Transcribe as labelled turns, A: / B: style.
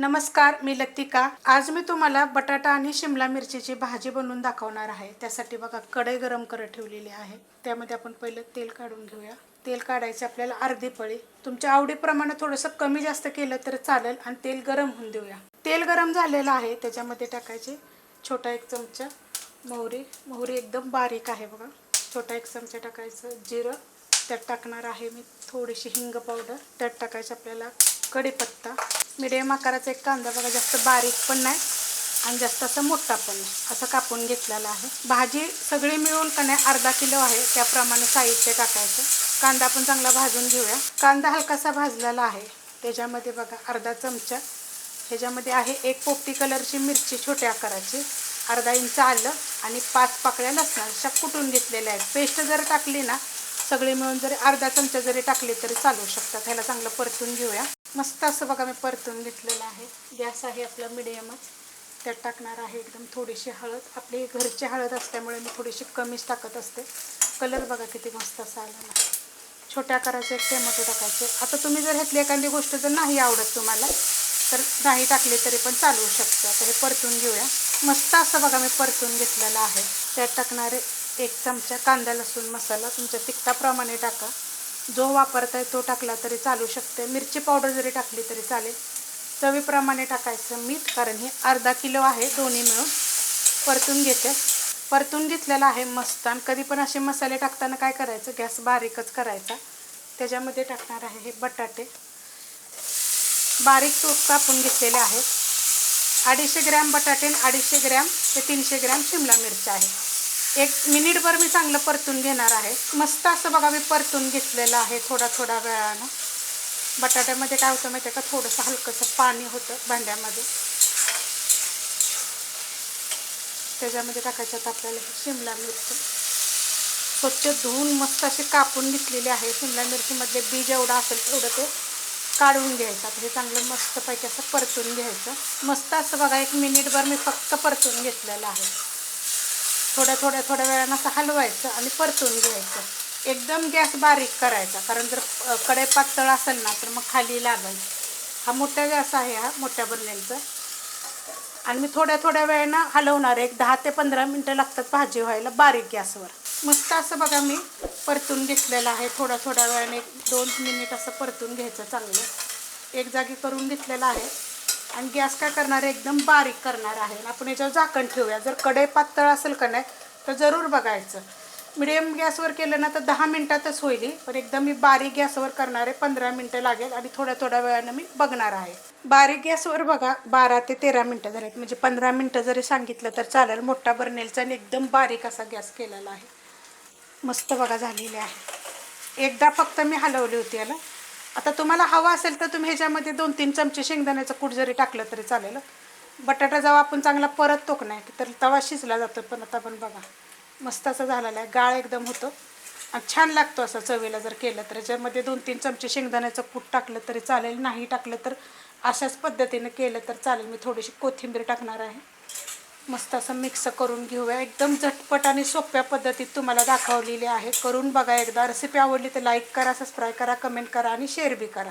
A: नमस्कार मी लतिका. आज मी तुम्हाला बटाटा आणि शिमला मिरचीची भाजी बनवून दाखवणार आहे. त्यासाठी बघा कढई गरम करत ठेवलेली आहे. त्यामध्ये आपण पहिलं तेल काढून घेऊया. तेल काढायचे आपल्याला अर्धी पळी तुमच्या आवडीप्रमाणे थोडंसं कमी जास्त केलं तर चालेल आणि तेल गरम होऊन देऊया. तेल गरम झालेलं आहे. त्याच्यामध्ये टाकायचे छोटा एक चमचा मोहरी. मोहरी एकदम बारीक आहे बघा. छोटा एक चमचा टाकायचं जिरं. त्यात टाकणार आहे मी थोडीशी हिंग पावडर. त्यात टाकायचं आपल्याला कढीपत्ता. मिडियम आकाराचा एक कांदा बघा जास्त बारीक पण नाही आणि जास्त असं मोठा पण नाही. असं कापून घेतलेला आहे. भाजी सगळी मिळून का नाही अर्धा किलो आहे त्याप्रमाणे साहित्य टाकायचं. कांदा पण चांगला भाजून घेऊया. कांदा हलकासा भाजलेला आहे. त्याच्यामध्ये बघा अर्धा चमचा. ह्याच्यामध्ये आहे एक पोपटी कलरची मिरची छोट्या आकाराची. अर्धा इंच आलं आणि पाच पाकळ्या लसणाच्या कुटून घेतलेल्या आहेत. पेस्ट जर टाकली ना सगळे मिळून जरी अर्धा चमचा जरी टाकले तरी चालू शकतात. ह्याला चांगलं परतून घेऊया. मस्त असं बघा मी परतून घेतलेलं आहे. गॅस आहे आपला मिडियमच त्यात टाकणार आहे एकदम थोडीशी हळद. आपली घरची हळद असल्यामुळे मी थोडीशी कमीच टाकत असते. कलर बघा किती मस्त असा आला ना. छोट्या आकाराचे एक टोमॅटो टाकायचे. आता तुम्ही जर ह्यातली एखादी गोष्ट जर नाही आवडत तुम्हाला तर नाही टाकले तरी पण चालू शकतं. आता हे परतून घेऊया. मस्त असं बघा मी परतून घेतलेलं आहे. त्यात टाकणारे एक चमचा कांदा लसूण मसाला. तुमच्या तिखटाप्रमाणे टाका. जो वापरताय तो टाकला तरी चालू शकते. मिरची पावडर जरी टाकली तरी चालेल. चवीप्रमाणे टाकायचं मीठ कारण हे अर्धा किलो आहे दोन्ही मिळून. परतून घेते. परतून घेतलेला आहे मस्त. आणि कधी पण असे मसाले टाकताना काय करायचं गॅस बारीकच करायचा. त्याच्यामध्ये टाकणार आहे हे बटाटे. बारीक तूप कापून घेतलेले आहेत अडीचशे ग्रॅम बटाटे आणि अडीचशे ग्रॅम ते तीनशे ग्रॅम शिमला मिरच्या आहे एक मिनिटभर मी चांगलं परतून घेणार आहे. मस्त असं बघा मी परतून घेतलेलं आहे थोडा थोडा वेळानं. बटाट्यामध्ये काय होतं माहिती आहे का? थोडंसं हलकंसं पाणी होतं भांड्यामध्ये. त्याच्यामध्ये टाकायचं आता आपल्याला शिमला मिरची. स्वच्छ धुवून मस्त अशी कापून घेतलेली आहे. शिमला मिरचीमधले बी जेवढं असेल तेवढं ते काढून घ्यायचं. आता हे चांगलं मस्तपैकी असं परतून घ्यायचं. मस्त असं बघा एक मिनिटभर मी फक्त परतून घेतलेलं आहे. थोड्या थोड्या थोड्या वेळानं असं हलवायचं आणि परतून घ्यायचं. एकदम गॅस बारीक करायचा. कारण जर कडे पातळ असेल ना तर मग खाली लागायचं. हा मोठा गॅस आहे हा मोठ्या बर्नेलचा आणि मी थोड्या थोड्या वेळानं हलवणार. आहे. एक दहा ते पंधरा मिनटं लागतात भाजी व्हायला बारीक गॅसवर. मस्त असं बघा मी परतून घेतलेलं आहे. थोड्या थोड्या वेळाने एक दोन मिनिट असं परतून घ्यायचं चांगलं. एक जागी करून घेतलेलं आहे. आणि गॅस काय करणार आहे? एकदम बारीक करणार आहे. आणि आपण याच्यावर झाकण ठेवूया. जर कडे पातळ असेल का नाही तर जरूर बघायचं. मिडियम गॅसवर केलं ना तर दहा मिनटातच होईल पण एकदम मी बारीक गॅसवर करणार आहे. पंधरा मिनटं लागेल आणि थोड्या थोड्या वेळानं मी बघणार आहे. बारीक गॅसवर बघा बारा ते तेरा मिनटं झालेत. म्हणजे पंधरा मिनटं जरी सांगितलं तर चालेल. मोठा बर्नेलचा आणि एकदम बारीक असा गॅस केलेला आहे. मस्त बघा झालेली आहे. एकदा फक्त मी हलवली होती याला. आता तुम्हाला हवा असेल तर तुम्ही ह्याच्यामध्ये दोन तीन चमचे शेंगदाण्याचं कूट जरी टाकलं तरी चालेल. बटाटा जेव्हा आपण चांगला परत तोक नाही तर तवा शिजला जातो. पण आता पण बघा मस्त असं झालेलं आहे. गाळ एकदम होतो. आणि छान लागतो असं चवीला जर केलं तर. याच्यामध्ये दोन तीन चमचे शेंगदाण्याचं कूट टाकलं तरी चालेल. नाही टाकलं तर अशाच पद्धतीनं केलं तर चालेल. मी थोडीशी कोथिंबीर टाकणार आहे. मस्त असं मिक्स करून घेऊया. एकदम झटपट आणि सोप्या पद्धतीत तुम्हाला दाखवलेली आहे. करून बघा एकदा. रेसिपी आवडली तर लाईक करा सबस्क्राईब करा कमेंट करा आणि शेअर बी करा.